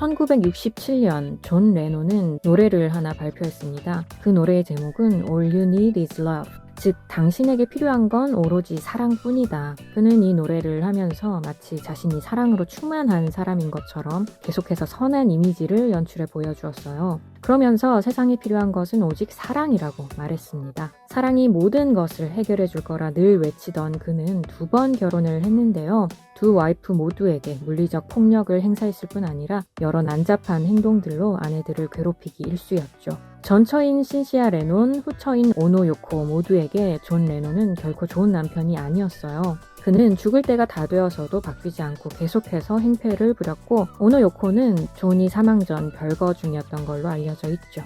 1967년 존 레노는 노래를 하나 발표했습니다. 그 노래의 제목은 All You Need Is Love. 즉, 당신에게 필요한 건 오로지 사랑뿐이다. 그는 이 노래를 하면서 마치 자신이 사랑으로 충만한 사람인 것처럼 계속해서 선한 이미지를 연출해 보여주었어요. 그러면서 세상에 필요한 것은 오직 사랑이라고 말했습니다. 사랑이 모든 것을 해결해 줄 거라 늘 외치던 그는 두 번 결혼을 했는데요. 두 와이프 모두에게 물리적 폭력을 행사했을 뿐 아니라 여러 난잡한 행동들로 아내들을 괴롭히기 일쑤였죠. 전처인 신시아 레논, 후처인 오노 요코 모두에게 존 레논은 결코 좋은 남편이 아니었어요. 그는 죽을 때가 다 되어서도 바뀌지 않고 계속해서 행패를 부렸고 오노 요코는 존이 사망 전 별거 중이었던 걸로 알려져 있죠.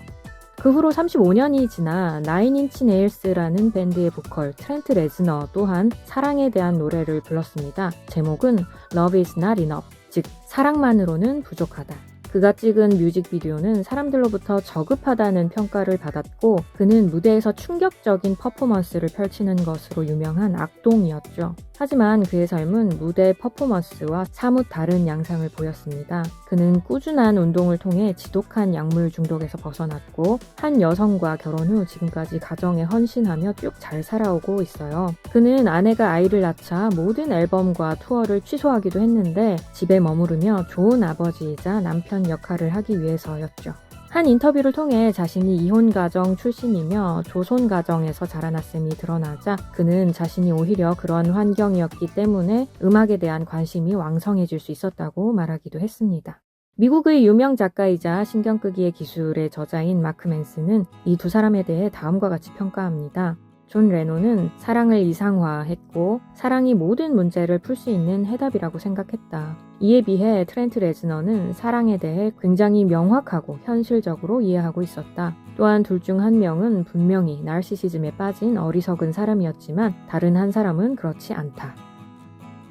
그 후로 35년이 지나 나인인치 네일스라는 밴드의 보컬 트렌트 레즈너 또한 사랑에 대한 노래를 불렀습니다. 제목은 Love is not enough, 즉 사랑만으로는 부족하다. 그가 찍은 뮤직비디오는 사람들로부터 저급하다는 평가를 받았고 그는 무대에서 충격적인 퍼포먼스를 펼치는 것으로 유명한 악동이었죠. 하지만 그의 삶은 무대 퍼포먼스와 사뭇 다른 양상을 보였습니다. 그는 꾸준한 운동을 통해 지독한 약물 중독에서 벗어났고 한 여성과 결혼 후 지금까지 가정에 헌신하며 쭉 잘 살아오고 있어요. 그는 아내가 아이를 낳자 모든 앨범과 투어를 취소하기도 했는데 집에 머무르며 좋은 아버지이자 남편 역할을 하기 위해서였죠. 한 인터뷰를 통해 자신이 이혼 가정 출신이며 조손 가정에서 자라났음이 드러나자 그는 자신이 오히려 그런 환경이었기 때문에 음악에 대한 관심이 왕성해질 수 있었다고 말하기도 했습니다. 미국의 유명 작가이자 신경끄기의 기술의 저자인 마크 맨스는 이 두 사람에 대해 다음과 같이 평가합니다. 존 레노는 사랑을 이상화했고 사랑이 모든 문제를 풀 수 있는 해답이라고 생각했다. 이에 비해 트렌트 레즈너는 사랑에 대해 굉장히 명확하고 현실적으로 이해하고 있었다. 또한 둘 중 한 명은 분명히 나르시시즘에 빠진 어리석은 사람이었지만 다른 한 사람은 그렇지 않다.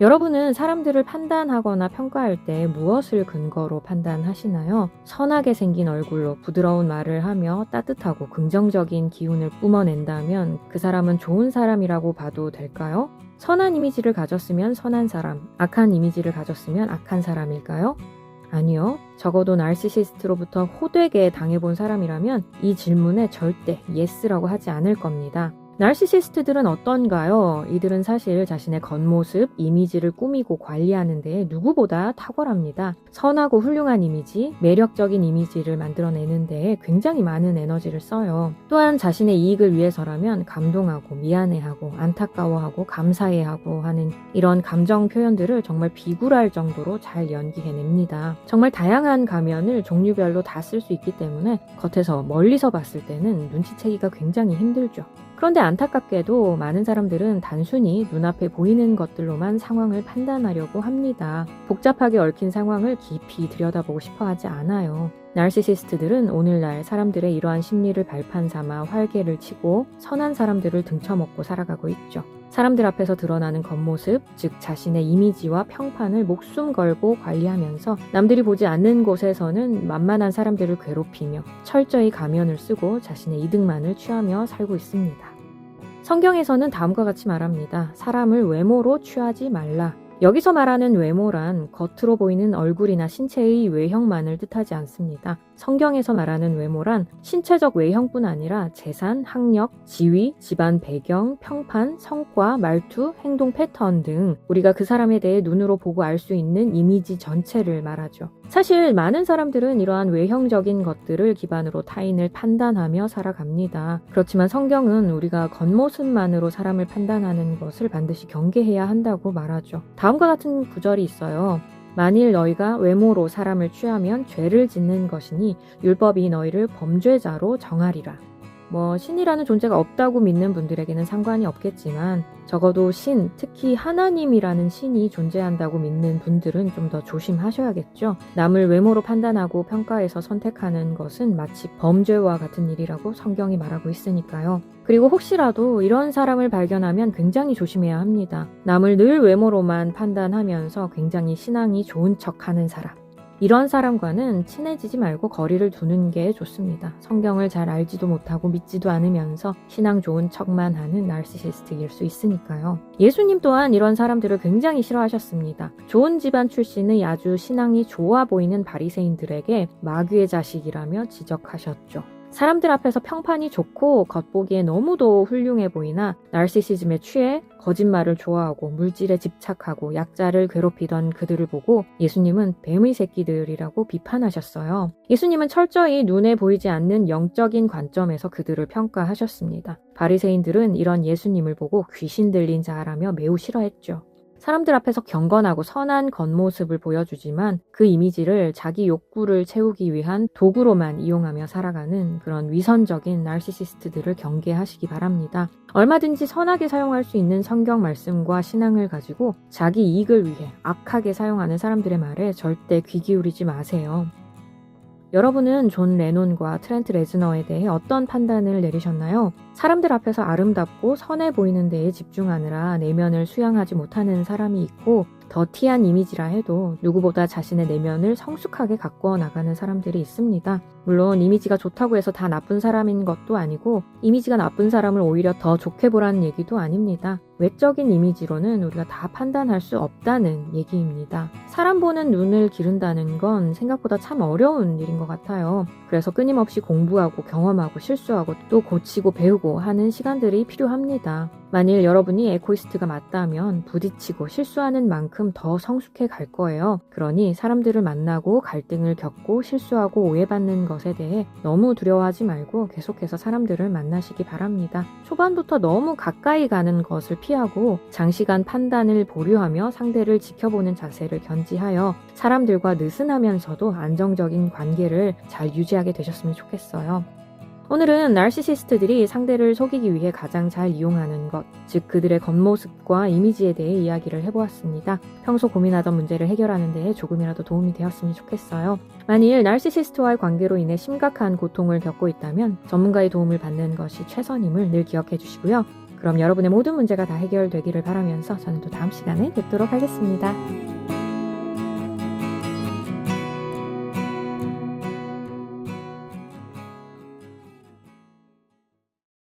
여러분은 사람들을 판단하거나 평가할 때 무엇을 근거로 판단하시나요? 선하게 생긴 얼굴로 부드러운 말을 하며 따뜻하고 긍정적인 기운을 뿜어낸다면 그 사람은 좋은 사람이라고 봐도 될까요? 선한 이미지를 가졌으면 선한 사람, 악한 이미지를 가졌으면 악한 사람일까요? 아니요. 적어도 날시시스트로부터 호되게 당해본 사람이라면 이 질문에 절대 예스라고 하지 않을 겁니다. 날시시스트들은 어떤가요? 이들은 사실 자신의 겉모습, 이미지를 꾸미고 관리하는 데 누구보다 탁월합니다. 선하고 훌륭한 이미지, 매력적인 이미지를 만들어내는 데 굉장히 많은 에너지를 써요. 또한 자신의 이익을 위해서라면 감동하고 미안해하고 안타까워하고 감사해하고 하는 이런 감정 표현들을 정말 비굴할 정도로 잘 연기해냅니다. 정말 다양한 가면을 종류별로 다 쓸 수 있기 때문에 겉에서 멀리서 봤을 때는 눈치채기가 굉장히 힘들죠. 그런데 안타깝게도 많은 사람들은 단순히 눈앞에 보이는 것들로만 상황을 판단하려고 합니다. 복잡하게 얽힌 상황을 깊이 들여다보고 싶어 하지 않아요. 날시시스트들은 오늘날 사람들의 이러한 심리를 발판 삼아 활개를 치고 선한 사람들을 등쳐먹고 살아가고 있죠. 사람들 앞에서 드러나는 겉모습, 즉 자신의 이미지와 평판을 목숨 걸고 관리하면서 남들이 보지 않는 곳에서는 만만한 사람들을 괴롭히며 철저히 가면을 쓰고 자신의 이득만을 취하며 살고 있습니다. 성경에서는 다음과 같이 말합니다. 사람을 외모로 취하지 말라. 여기서 말하는 외모란 겉으로 보이는 얼굴이나 신체의 외형만을 뜻하지 않습니다. 성경에서 말하는 외모란 신체적 외형뿐 아니라 재산, 학력, 지위, 집안 배경, 평판, 성과, 말투, 행동 패턴 등 우리가 그 사람에 대해 눈으로 보고 알 수 있는 이미지 전체를 말하죠. 사실 많은 사람들은 이러한 외형적인 것들을 기반으로 타인을 판단하며 살아갑니다. 그렇지만 성경은 우리가 겉모습만으로 사람을 판단하는 것을 반드시 경계해야 한다고 말하죠. 다음 과 같은 구절이 있어요. 만일 너희가 외모로 사람을 취하면 죄를 짓는 것이니 율법이 너희를 범죄자로 정하리라. 뭐 신이라는 존재가 없다고 믿는 분들에게는 상관이 없겠지만 적어도 신, 특히 하나님이라는 신이 존재한다고 믿는 분들은 좀 더 조심하셔야겠죠. 남을 외모로 판단하고 평가해서 선택하는 것은 마치 범죄와 같은 일이라고 성경이 말하고 있으니까요. 그리고 혹시라도 이런 사람을 발견하면 굉장히 조심해야 합니다. 남을 늘 외모로만 판단하면서 굉장히 신앙이 좋은 척 하는 사람. 이런 사람과는 친해지지 말고 거리를 두는 게 좋습니다. 성경을 잘 알지도 못하고 믿지도 않으면서 신앙 좋은 척만 하는 나르시시스트일 수 있으니까요. 예수님 또한 이런 사람들을 굉장히 싫어하셨습니다. 좋은 집안 출신의 아주 신앙이 좋아 보이는 바리새인들에게 마귀의 자식이라며 지적하셨죠. 사람들 앞에서 평판이 좋고 겉보기에 너무도 훌륭해 보이나 나르시시즘에 취해 거짓말을 좋아하고 물질에 집착하고 약자를 괴롭히던 그들을 보고 예수님은 뱀의 새끼들이라고 비판하셨어요. 예수님은 철저히 눈에 보이지 않는 영적인 관점에서 그들을 평가하셨습니다. 바리새인들은 이런 예수님을 보고 귀신 들린 자라며 매우 싫어했죠. 사람들 앞에서 경건하고 선한 겉모습을 보여주지만 그 이미지를 자기 욕구를 채우기 위한 도구로만 이용하며 살아가는 그런 위선적인 나르시시스트들을 경계하시기 바랍니다. 얼마든지 선하게 사용할 수 있는 성경 말씀과 신앙을 가지고 자기 이익을 위해 악하게 사용하는 사람들의 말에 절대 귀 기울이지 마세요. 여러분은 존 레논과 트렌트 레즈너에 대해 어떤 판단을 내리셨나요? 사람들 앞에서 아름답고 선해 보이는 데에 집중하느라 내면을 수양하지 못하는 사람이 있고 더티한 이미지라 해도 누구보다 자신의 내면을 성숙하게 가꾸어 나가는 사람들이 있습니다. 물론 이미지가 좋다고 해서 다 나쁜 사람인 것도 아니고 이미지가 나쁜 사람을 오히려 더 좋게 보라는 얘기도 아닙니다. 외적인 이미지로는 우리가 다 판단할 수 없다는 얘기입니다. 사람 보는 눈을 기른다는 건 생각보다 참 어려운 일인 것 같아요. 그래서 끊임없이 공부하고 경험하고 실수하고 또 고치고 배우고 하는 시간들이 필요합니다. 만일 여러분이 에코이스트가 맞다면 부딪히고 실수하는 만큼 더 성숙해 갈 거예요. 그러니 사람들을 만나고 갈등을 겪고 실수하고 오해받는 것에 대해 너무 두려워하지 말고 계속해서 사람들을 만나시기 바랍니다. 초반부터 너무 가까이 가는 것을 피하고 장시간 판단을 보류하며 상대를 지켜보는 자세를 견지하여 사람들과 느슨하면서도 안정적인 관계를 잘 유지하게 되셨으면 좋겠어요. 오늘은 나르시시스트들이 상대를 속이기 위해 가장 잘 이용하는 것, 즉 그들의 겉모습과 이미지에 대해 이야기를 해보았습니다. 평소 고민하던 문제를 해결하는 데에 조금이라도 도움이 되었으면 좋겠어요. 만일 나르시시스트와의 관계로 인해 심각한 고통을 겪고 있다면 전문가의 도움을 받는 것이 최선임을 늘 기억해 주시고요. 그럼 여러분의 모든 문제가 다 해결되기를 바라면서 저는 또 다음 시간에 뵙도록 하겠습니다.